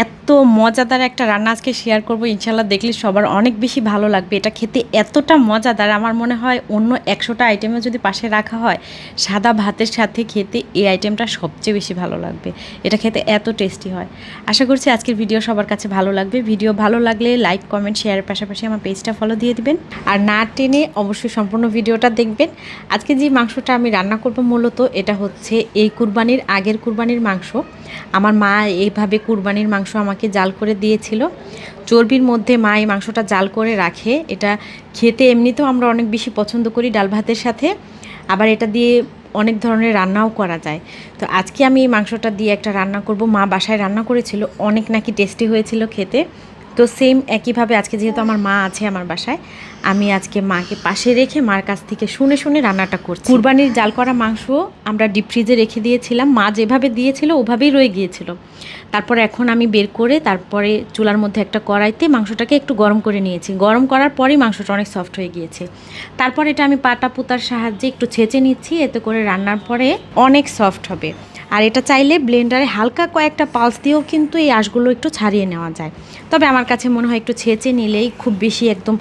এত মজাদার একটা রান্না আজকে শেয়ার করব, ইনশাল্লাহ দেখলে সবার অনেক বেশি ভালো লাগবে। এটা খেতে এতটা মজাদার, আমার মনে হয় অন্য একশোটা আইটেমও যদি পাশে রাখা হয়, সাদা ভাতের সাথে খেতে এই আইটেমটা সবচেয়ে বেশি ভালো লাগবে। এটা খেতে এত টেস্টি হয়। আশা করছি আজকের ভিডিও সবার কাছে ভালো লাগবে। ভিডিও ভালো লাগলে লাইক কমেন্ট শেয়ারের পাশাপাশি আমার পেজটা ফলো দিয়ে দিবেন। আর না টেনে অবশ্যই সম্পূর্ণ ভিডিওটা দেখবেন। আজকে যে মাংসটা আমি রান্না করব মূলত, এটা হচ্ছে এই কুরবানির, আগের কুরবানির মাংস। আমার মা এইভাবে কুরবানির মাংস আমাকে জাল করে দিয়েছিল। চর্বির মধ্যে মা এই মাংসটা জাল করে রাখে। এটা খেতে এমনিতেও আমরা অনেক বেশি পছন্দ করি ডাল ভাতের সাথে। আবার এটা দিয়ে অনেক ধরনের রান্নাও করা যায়। তো আজকে আমি এই মাংসটা দিয়ে একটা রান্না করব। মা বাসায় রান্না করেছিল। অনেক নাকি টেস্টি হয়েছিল খেতে। তো সেম একইভাবে আজকে যেহেতু আমার মা আছে আমার বাসায়, আমি আজকে মাকে পাশে রেখে মার কাছ থেকে শুনে শুনে রান্নাটা করছি। কুরবানির জাল করা মাংস আমরা ডিপ ফ্রিজে রেখে দিয়েছিলাম, মা যেভাবে দিয়েছিল ওভাবেই রয়ে গিয়েছিল। তারপর এখন আমি বের করে তারপরে চুলার মধ্যে একটা কড়াইতে মাংসটাকে একটু গরম করে নিয়েছি। গরম করার পরেই মাংসটা অনেক সফট হয়ে গিয়েছে। তারপর এটা আমি পাটা পুতার সাহায্যে একটু ছেঁচে নিচ্ছি, এতে করে রান্নার পরে অনেক সফট হবে। আর এটা চাইলে ব্লেন্ডারে হালকা কয়েকটা পালস দিয়েও কিন্তু এই আঁশগুলো একটু ছাড়িয়ে নেওয়া যায়। তবে আমার কাছে মনে হয় একটু ছেঁচে নিলেই খুব বেশি একদম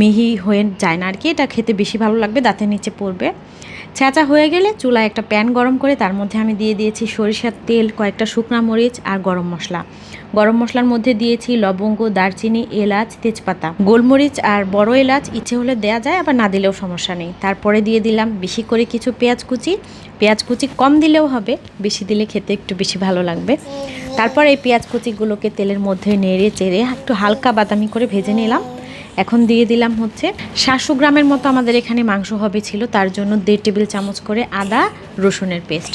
মিহি হয়ে যায় না আর কি। এটা খেতে বেশি ভালো লাগবে, দাঁতের নিচে পড়বে। ছেঁচা হয়ে গেলে চুলায় একটা প্যান গরম করে তার মধ্যে আমি দিয়ে দিয়েছি সরিষার তেল, কয়েকটা শুকনা মরিচ আর গরম মশলা। গরম মশলার মধ্যে দিয়েছি লবঙ্গ, দারচিনি, এলাচ, তেজপাতা। গোলমরিচ আর বড় এলাচ ইচ্ছে হলে দেয়া যায়, আবার না দিলেও সমস্যা নেই। তারপরে দিয়ে দিলাম বেশি করে কিছু পেঁয়াজ কুচি। পেঁয়াজ কুচি কম দিলেও হবে, বেশি দিলে খেতে একটু বেশি ভালো লাগবে। তারপর এই পেঁয়াজ কুচিগুলোকে তেলের মধ্যে নেড়ে চেড়ে একটু হালকা বাদামি করে ভেজে নিলাম। এখন দিয়ে দিলাম হচ্ছে সাতশো গ্রামের মতো আমাদের এখানে মাংস হবে ছিল, তার জন্য দেড় টেবিল চামচ করে আদা রসুনের পেস্ট।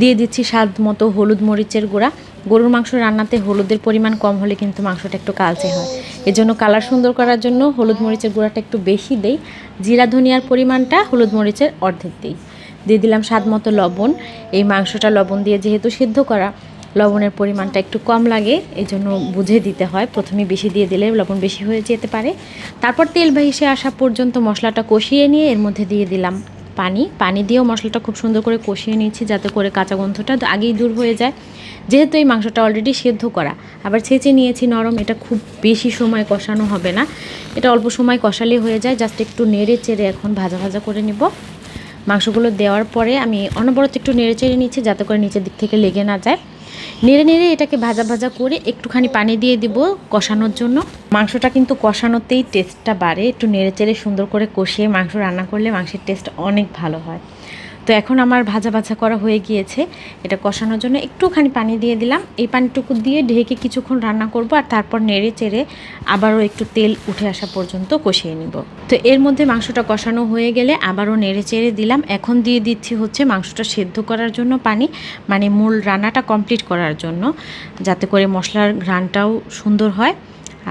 দিয়ে দিচ্ছি স্বাদ মতো হলুদ মরিচের গুঁড়া। গরুর মাংস রান্নাতে হলুদের পরিমাণ কম হলে কিন্তু মাংসটা একটু কালচে হয়। এজন্য কালার সুন্দর করার জন্য হলুদ মরিচের গুঁড়াটা একটু বেশি দেই। জিরা, ধনিয়ার পরিমাণটা হলুদ মরিচের অর্ধেক দিই। দিয়ে দিলাম স্বাদ মতো লবণ। এই মাংসটা লবণ দিয়ে যেহেতু সিদ্ধ করা লবণের পরিমাণটা একটু কম লাগে এই জন্য বুঝে দিতে হয়। প্রথমে বেশি দিয়ে দিলে লবণ বেশি হয়ে যেতে পারে। তারপর তেল ভেসে আসা পর্যন্ত মশলাটা কষিয়ে নিয়ে এর মধ্যে দিয়ে দিলাম পানি। পানি দিয়েও মশলাটা খুব সুন্দর করে কষিয়ে নিয়েছি, যাতে করে কাঁচা গন্ধটা আগেই দূর হয়ে যায়। যেহেতু এই মাংসটা অলরেডি সেদ্ধ করা, আবার ছেঁচে নিয়েছি নরম, এটা খুব বেশি সময় কষানো হবে না। এটা অল্প সময় কষালে হয়ে যায়, জাস্ট একটু নেড়ে চেড়ে এখন ভাজা ভাজা করে নিব। মাংসগুলো দেওয়ার পরে আমি অনবরত একটু নেড়ে চেড়ে নিচ্ছি, যাতে করে নিচের দিক থেকে লেগে না যায়। নেড়ে নেড়ে এটাকে ভাজা ভাজা করে একটুখানি পানি দিয়ে দিব কষানোর জন্য। মাংসটা কিন্তু কষানোতেই টেস্টটা বাড়ে। একটু নেড়ে চেড়ে সুন্দর করে কষিয়ে মাংস রান্না করলে মাংসের টেস্ট অনেক ভালো হয়। তো এখন আমার ভাজা ভাজা করা হয়ে গিয়েছে। এটা কষানোর জন্য একটুখানি পানি দিয়ে দিলাম। এই পানিটুকু দিয়ে ঢেকে কিছুক্ষণ রান্না করব আর তারপর নেড়ে চেড়ে আবারও একটু তেল উঠে আসা পর্যন্ত কষিয়ে নিব। তো এর মধ্যে মাংসটা কষানো হয়ে গেলে আবারও নেড়ে চেড়ে দিলাম। এখন দিয়ে দিচ্ছি হচ্ছে মাংসটা সেদ্ধ করার জন্য পানি মানে মূল রান্নাটা কমপ্লিট করার জন্য, যাতে করে মশলার ঘ্রাণটাও সুন্দর হয়।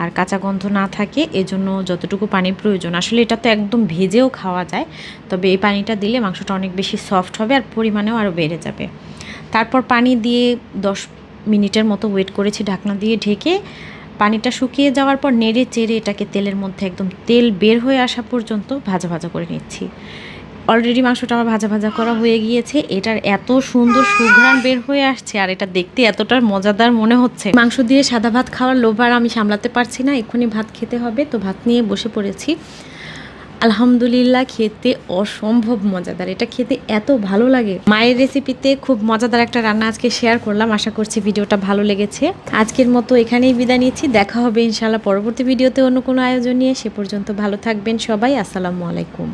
আর কাঁচা গন্ধ না থাকে, এজন্য যতটুকু পানির প্রয়োজন, আসলে এটা তো একদম ভেজেও খাওয়া যায়, তবে এই পানিটা দিলে মাংসটা অনেক বেশি সফট হবে আর পরিমাণেও আরও বেড়ে যাবে। তারপর পানি দিয়ে দশ মিনিটের মতো ওয়েট করেছি ঢাকনা দিয়ে ঢেকে, পানিটা শুকিয়ে যাওয়ার পর নেড়ে চেড়ে এটাকে তেলের মধ্যে একদম তেল বের হয়ে আসা পর্যন্ত ভাজা ভাজা করে নিচ্ছি। অলরেডি মাংসটা আমার ভাজা ভাজা করা হয়ে গিয়েছে। এটার এত সুন্দর সুঘ্রাণ বের হয়ে আসছে আর এটা দেখতে এতটা মজাদার মনে হচ্ছে। মাংস দিয়ে সাদা ভাত খাওয়ার লোভার আমি সামলাতে পারছি না, এক্ষুনি ভাত খেতে হবে, তো ভাত নিয়ে বসে পড়েছি। আলহামদুলিল্লাহ খেতে অসম্ভব মজাদার, এটা খেতে এত ভালো লাগে। মায়ের রেসিপিতে খুব মজাদার একটা রান্না আজকে শেয়ার করলাম, আশা করছি ভিডিওটা ভালো লেগেছে। আজকের মতো এখানেই বিদায় নিচ্ছি, দেখা হবে ইনশাল্লাহ পরবর্তী ভিডিওতে অন্য কোনো আয়োজন নিয়ে, সে পর্যন্ত ভালো থাকবেন সবাই, আসসালামু আলাইকুম।